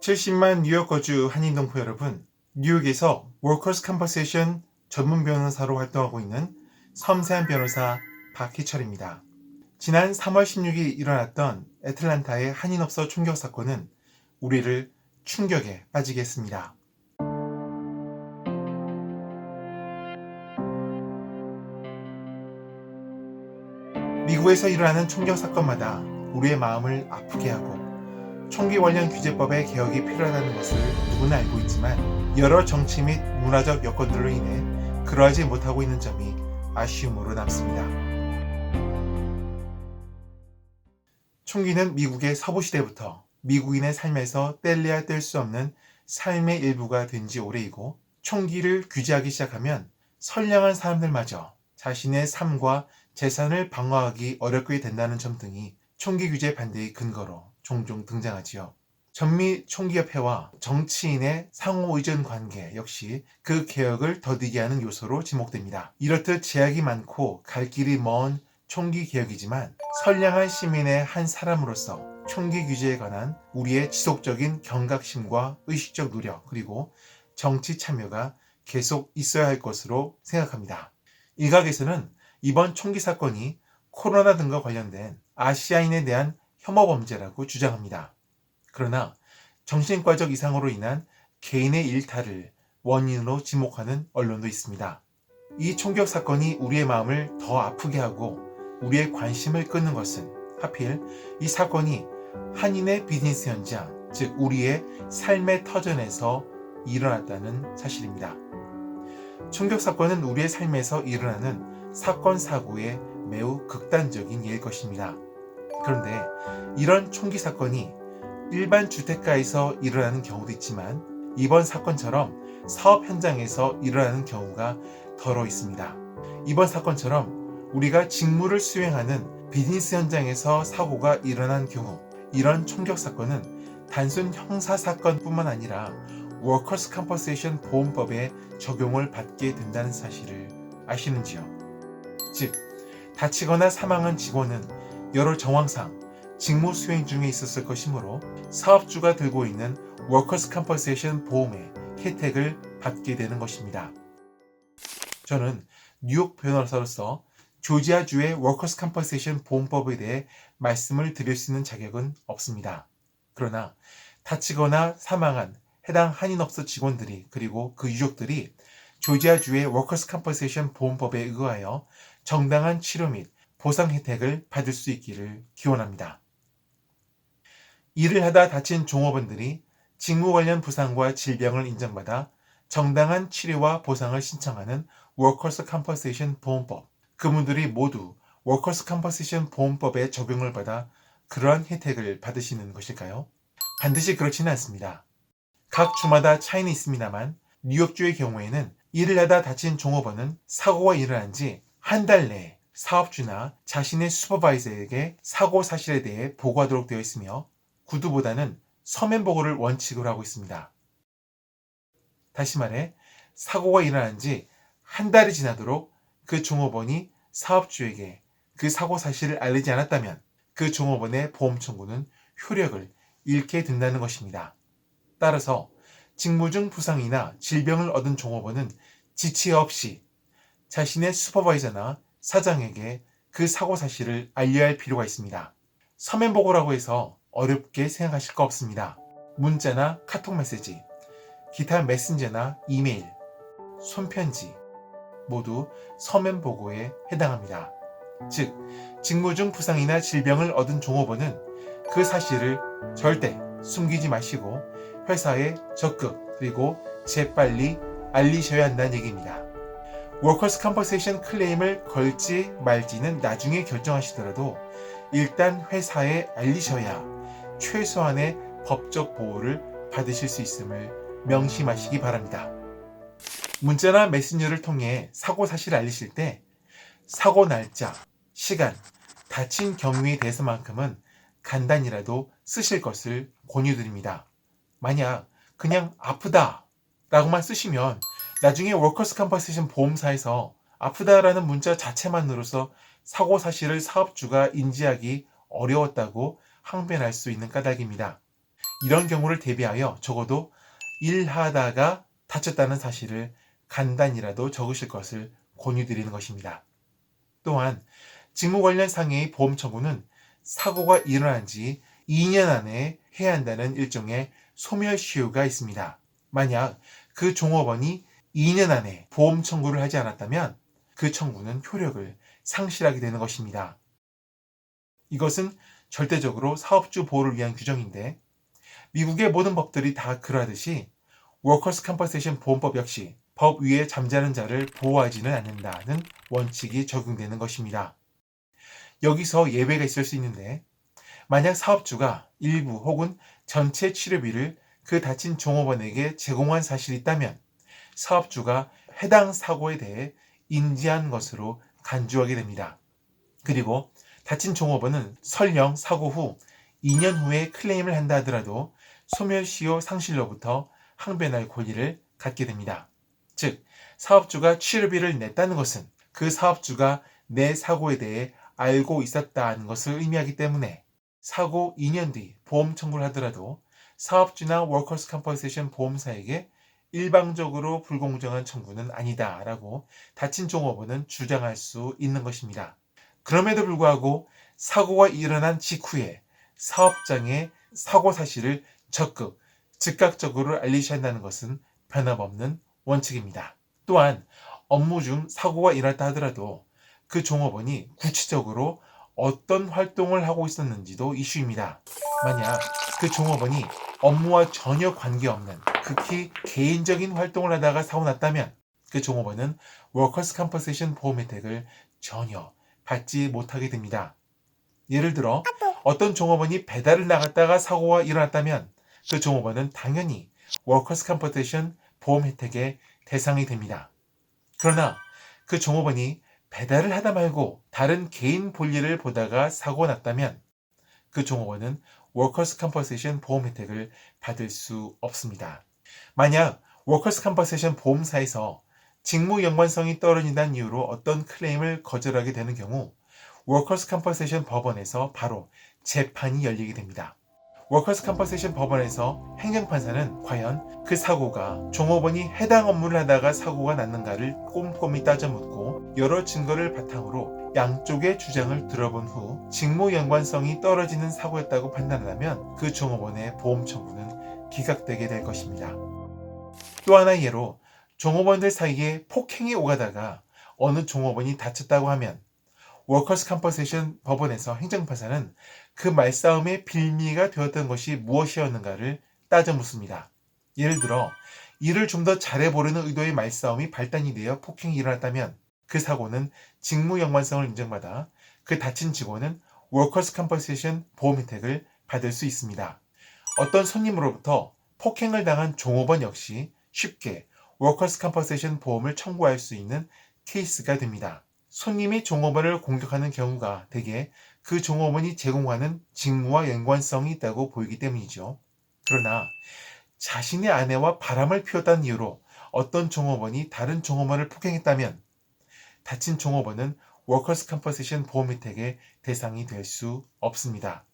(70만) 뉴욕 거주 한인 동포 여러분 뉴욕에서 워커스 컴퍼세이션 전문 변호사로 활동하고 있는 섬세한 변호사 박희철입니다. 지난 3월 16일 일어났던 애틀란타의 한인업소 총격 사건은 우리를 충격에 빠지게 했습니다. 미국에서 일어나는 총격 사건마다 우리의 마음을 아프게 하고 총기 관련 규제법의 개혁이 필요하다는 것을 누구나 알고 있지만 여러 정치 및 문화적 여건들로 인해 그러하지 못하고 있는 점이 아쉬움으로 남습니다. 총기는 미국의 서부 시대부터 미국인의 삶에서 뗄래야 뗄 수 없는 삶의 일부가 된 지 오래이고 총기를 규제하기 시작하면 선량한 사람들마저 자신의 삶과 재산을 방어하기 어렵게 된다는 점 등이 총기 규제 반대의 근거로 종종 등장하지요. 전미 총기협회와 정치인의 상호 의존 관계 역시 그 개혁을 더디게 하는 요소로 지목됩니다. 이렇듯 제약이 많고 갈 길이 먼 총기 개혁이지만 선량한 시민의 한 사람으로서 총기 규제에 관한 우리의 지속적인 경각심과 의식적 노력 그리고 정치 참여가 계속 있어야 할 것으로 생각합니다. 일각에서는 이번 총기 사건이 코로나 등과 관련된 아시아인에 대한 혐오 범죄라고 주장합니다. 그러나 정신과적 이상으로 인한 개인의 일탈을 원인으로 지목하는 언론도 있습니다. 이 총격 사건이 우리의 마음을 더 아프게 하고 우리의 관심을 끄는 것은 하필 이 사건이 한인의 비즈니스 현장, 즉 우리의 삶의 터전에서 일어났다는 사실입니다. 총격 사건은 우리의 삶에서 일어나는 사건 사고의 매우 극단적인 예일 것입니다. 그런데 이런 총기 사건이 일반 주택가에서 일어나는 경우도 있지만 이번 사건처럼 사업 현장에서 일어나는 경우가 더러 있습니다. 이번 사건처럼 우리가 직무를 수행하는 비즈니스 현장에서 사고가 일어난 경우 이런 총격 사건은 단순 형사 사건뿐만 아니라 워커스 컴퍼세이션 보험법에 적용을 받게 된다는 사실을 아시는지요? 즉 다치거나 사망한 직원은 여러 정황상 직무 수행 중에 있었을 것이므로 사업주가 들고 있는 워커스 컴퍼세이션 보험의 혜택을 받게 되는 것입니다. 저는 뉴욕 변호사로서 조지아주의 워커스 컴퍼세이션 보험법에 대해 말씀을 드릴 수 있는 자격은 없습니다. 그러나 다치거나 사망한 해당 한인업소 직원들이 그리고 그 유족들이 조지아주의 워커스 컴퍼세이션 보험법에 의하여 정당한 치료 및 보상 혜택을 받을 수 있기를 기원합니다. 일을 하다 다친 종업원들이 직무 관련 부상과 질병을 인정받아 정당한 치료와 보상을 신청하는 워커스 컴퍼세이션 보험법. 그분들이 모두 워커스 컴퍼세이션 보험법의 적용을 받아 그러한 혜택을 받으시는 것일까요? 반드시 그렇지는 않습니다. 각 주마다 차이는 있습니다만 뉴욕주의 경우에는 일을 하다 다친 종업원은 사고가 일어난 지 한 달 내에 사업주나 자신의 슈퍼바이저에게 사고 사실에 대해 보고하도록 되어 있으며 구두보다는 서면 보고를 원칙으로 하고 있습니다. 다시 말해 사고가 일어난 지 한 달이 지나도록 그 종업원이 사업주에게 그 사고 사실을 알리지 않았다면 그 종업원의 보험 청구는 효력을 잃게 된다는 것입니다. 따라서 직무 중 부상이나 질병을 얻은 종업원은 지체 없이 자신의 슈퍼바이저나 사장에게 그 사고 사실을 알려야 할 필요가 있습니다. 서면 보고라고 해서 어렵게 생각하실 거 없습니다. 문자나 카톡 메시지, 기타 메신저나 이메일, 손편지 모두 서면 보고에 해당합니다. 즉, 직무 중 부상이나 질병을 얻은 종업원은 그 사실을 절대 숨기지 마시고 회사에 적극 그리고 재빨리 알리셔야 한다는 얘기입니다. 워커스 컴퍼세이션 클레임을 걸지 말지는 나중에 결정하시더라도 일단 회사에 알리셔야 최소한의 법적 보호를 받으실 수 있음을 명심하시기 바랍니다. 문자나 메신저를 통해 사고 사실을 알리실 때 사고 날짜, 시간, 다친 경위에 대해서만큼은 간단히라도 쓰실 것을 권유드립니다. 만약 그냥 아프다 라고만 쓰시면 나중에 워커스 컴퍼세이션 보험사에서 아프다라는 문자 자체만으로서 사고 사실을 사업주가 인지하기 어려웠다고 항변할 수 있는 까닭입니다. 이런 경우를 대비하여 적어도 일하다가 다쳤다는 사실을 간단히라도 적으실 것을 권유드리는 것입니다. 또한 직무 관련 상해의 보험 청구는 사고가 일어난 지 2년 안에 해야 한다는 일종의 소멸시효가 있습니다. 만약 그 종업원이 2년 안에 보험 청구를 하지 않았다면 그 청구는 효력을 상실하게 되는 것입니다. 이것은 절대적으로 사업주 보호를 위한 규정인데 미국의 모든 법들이 다 그러하듯이 워커스 컴퍼세이션 보험법 역시 법 위에 잠자는 자를 보호하지는 않는다는 원칙이 적용되는 것입니다. 여기서 예외가 있을 수 있는데 만약 사업주가 일부 혹은 전체 치료비를 그 다친 종업원에게 제공한 사실이 있다면 사업주가 해당 사고에 대해 인지한 것으로 간주하게 됩니다. 그리고 다친 종업원은 설령 사고 후 2년 후에 클레임을 한다 하더라도 소멸시효 상실로부터 항변할 권리를 갖게 됩니다. 즉, 사업주가 치료비를 냈다는 것은 그 사업주가 내 사고에 대해 알고 있었다는 것을 의미하기 때문에 사고 2년 뒤 보험 청구를 하더라도 사업주나 워커스 컴퍼세이션 보험사에게 일방적으로 불공정한 청구는 아니다라고 다친 종업원은 주장할 수 있는 것입니다. 그럼에도 불구하고 사고가 일어난 직후에 사업장에 사고 사실을 적극, 즉각적으로 알리셔야 한다는 것은 변함없는 원칙입니다. 또한 업무 중 사고가 일어났다 하더라도 그 종업원이 구체적으로 어떤 활동을 하고 있었는지도 이슈입니다. 만약 그 종업원이 업무와 전혀 관계없는 극히 개인적인 활동을 하다가 사고 났다면 그 종업원은 워커스 컴퍼세이션 보험 혜택을 전혀 받지 못하게 됩니다. 예를 들어 어떤 종업원이 배달을 나갔다가 사고가 일어났다면 그 종업원은 당연히 워커스 컴퍼테이션 보험 혜택의 대상이 됩니다. 그러나 그 종업원이 배달을 하다 말고 다른 개인 볼일을 보다가 사고가 났다면 그 종업원은 워커스 컴퍼세이션 보험 혜택을 받을 수 없습니다. 만약 워커스 컴퍼세이션 보험사에서 직무 연관성이 떨어진다는 이유로 어떤 클레임을 거절하게 되는 경우 워커스 컴퍼세이션 법원에서 바로 재판이 열리게 됩니다. 워커스 컴퍼세이션 법원에서 행정판사는 과연 그 사고가 종업원이 해당 업무를 하다가 사고가 났는가를 꼼꼼히 따져 묻고 여러 증거를 바탕으로 양쪽의 주장을 들어본 후 직무 연관성이 떨어지는 사고였다고 판단하면 그 종업원의 보험 청구는 기각되게 될 것입니다. 또 하나의 예로 종업원들 사이에 폭행이 오가다가 어느 종업원이 다쳤다고 하면 워커스 컴퍼세이션 법원에서 행정판사는 그 말싸움의 빌미가 되었던 것이 무엇이었는가를 따져 묻습니다. 예를 들어 이를 좀더 잘해보려는 의도의 말싸움이 발단이 되어 폭행이 일어났다면 그 사고는 직무 연관성을 인정받아 그 다친 직원은 워커스 컴퍼세이션 보험 혜택을 받을 수 있습니다. 어떤 손님으로부터 폭행을 당한 종업원 역시 쉽게 워커스 컴퍼세이션 보험을 청구할 수 있는 케이스가 됩니다. 손님이 종업원을 공격하는 경우가 대개 그 종업원이 제공하는 직무와 연관성이 있다고 보이기 때문이죠. 그러나 자신의 아내와 바람을 피웠다는 이유로 어떤 종업원이 다른 종업원을 폭행했다면 다친 종업원은 워커스 컴퍼세이션 보험 혜택의 대상이 될 수 없습니다.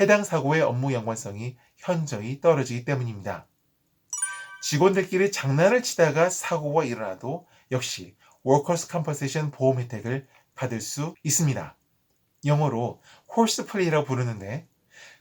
해당 사고의 업무 연관성이 현저히 떨어지기 때문입니다. 직원들끼리 장난을 치다가 사고가 일어나도 역시 워커스 컴퍼세이션 보험 혜택을 받을 수 있습니다. 영어로 홀스 플레이라고 부르는데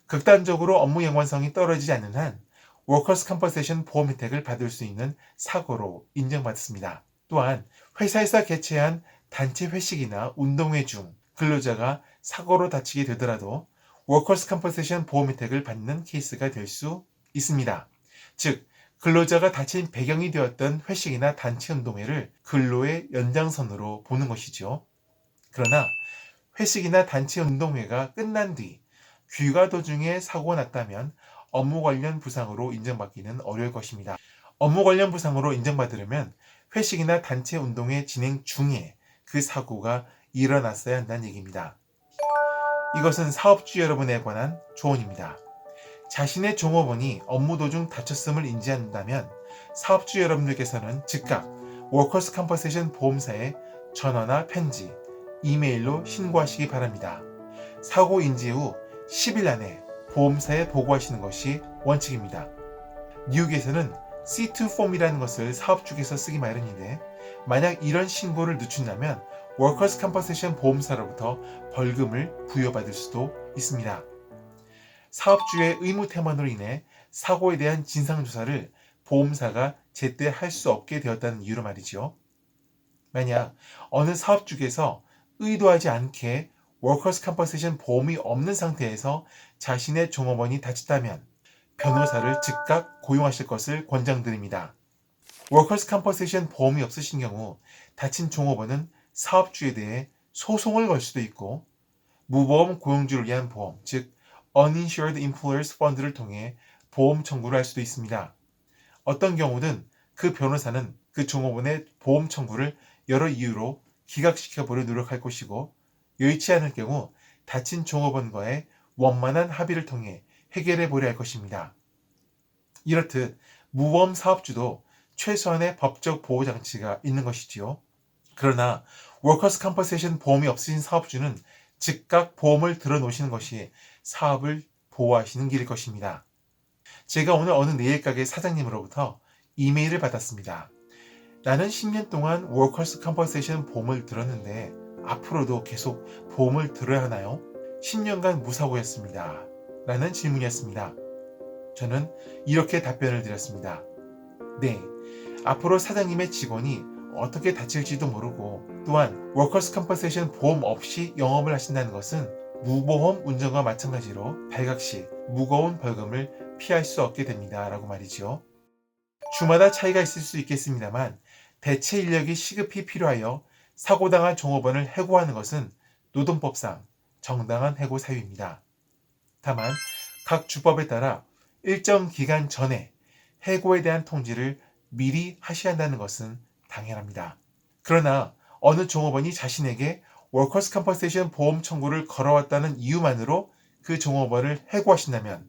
극단적으로 업무 연관성이 떨어지지 않는 한 워커스 컴퍼세이션 보험 혜택을 받을 수 있는 사고로 인정받습니다. 또한 회사에서 개최한 단체 회식이나 운동회 중 근로자가 사고로 다치게 되더라도 워커스 컴퍼세이션 보험 혜택을 받는 케이스가 될 수 있습니다. 즉, 근로자가 다친 배경이 되었던 회식이나 단체 운동회를 근로의 연장선으로 보는 것이죠. 그러나 회식이나 단체 운동회가 끝난 뒤 귀가 도중에 사고가 났다면 업무 관련 부상으로 인정받기는 어려울 것입니다. 업무 관련 부상으로 인정받으려면 회식이나 단체 운동회 진행 중에 그 사고가 일어났어야 한다는 얘기입니다. 이것은 사업주 여러분에 관한 조언입니다. 자신의 종업원이 업무 도중 다쳤음을 인지한다면 사업주 여러분들께서는 즉각 워커스 컴퍼세이션 보험사에 전화나 편지, 이메일로 신고하시기 바랍니다. 사고 인지 후 10일 안에 보험사에 보고하시는 것이 원칙입니다. 미국에서는 C2 폼이라는 것을 사업 중에서 쓰기 마련인데 만약 이런 신고를 늦춘다면 워커스 컴퍼세이션 보험사로부터 벌금을 부여받을 수도 있습니다. 사업주의 의무 태만으로 인해 사고에 대한 진상 조사를 보험사가 제때 할 수 없게 되었다는 이유로 말이죠. 만약 어느 사업주에서 의도하지 않게 워커스 컴퍼세이션 보험이 없는 상태에서 자신의 종업원이 다쳤다면 변호사를 즉각 고용하실 것을 권장드립니다. 워커스 컴퍼세이션 보험이 없으신 경우 다친 종업원은 사업주에 대해 소송을 걸 수도 있고 무보험 고용주를 위한 보험, 즉 Uninsured Employers Fund를 통해 보험 청구를 할 수도 있습니다. 어떤 경우든 그 변호사는 그 종업원의 보험 청구를 여러 이유로 기각시켜 보려 노력할 것이고 여의치 않을 경우 다친 종업원과의 원만한 합의를 통해 해결해 보려 할 것입니다. 이렇듯 무보험 사업주도 최소한의 법적 보호 장치가 있는 것이지요. 그러나 워커스 컴퍼세이션 보험이 없으신 사업주는 즉각 보험을 들어 놓으시는 것이 사업을 보호하시는 길일 것입니다. 제가 오늘 어느 네일 가게 사장님으로부터 이메일을 받았습니다. 나는 10년 동안 워커스 컴퍼세이션 보험을 들었는데 앞으로도 계속 보험을 들어야 하나요? 10년간 무사고였습니다. 라는 질문이었습니다. 저는 이렇게 답변을 드렸습니다. 네. 앞으로 사장님의 직원이 어떻게 다칠지도 모르고 또한 워커스 컴퍼세이션 보험 없이 영업을 하신다는 것은 무보험 운전과 마찬가지로 발각 시 무거운 벌금을 피할 수 없게 됩니다. 라고 말이죠. 주마다 차이가 있을 수 있겠습니다만 대체 인력이 시급히 필요하여 사고당한 종업원을 해고하는 것은 노동법상 정당한 해고 사유입니다. 다만 각 주법에 따라 일정 기간 전에 해고에 대한 통지를 미리 하셔야 한다는 것은 당연합니다. 그러나 어느 종업원이 자신에게 워커스 컴퍼세이션 보험 청구를 걸어왔다는 이유만으로 그 종업원을 해고하신다면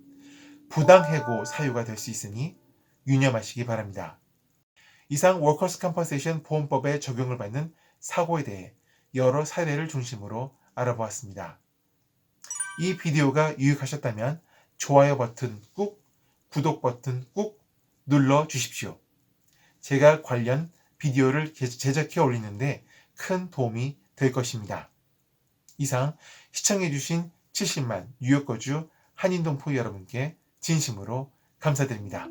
부당 해고 사유가 될 수 있으니 유념하시기 바랍니다. 이상 워커스 컴퍼세이션 보험법에 적용을 받는 사고에 대해 여러 사례를 중심으로 알아보았습니다. 이 비디오가 유익하셨다면 좋아요 버튼 꾹, 구독 버튼 꾹 눌러 주십시오. 제가 관련 비디오를 제작해 올리는데 큰 도움이 될 것입니다. 이상 시청해주신 70만 뉴욕 거주 한인동포 여러분께 진심으로 감사드립니다.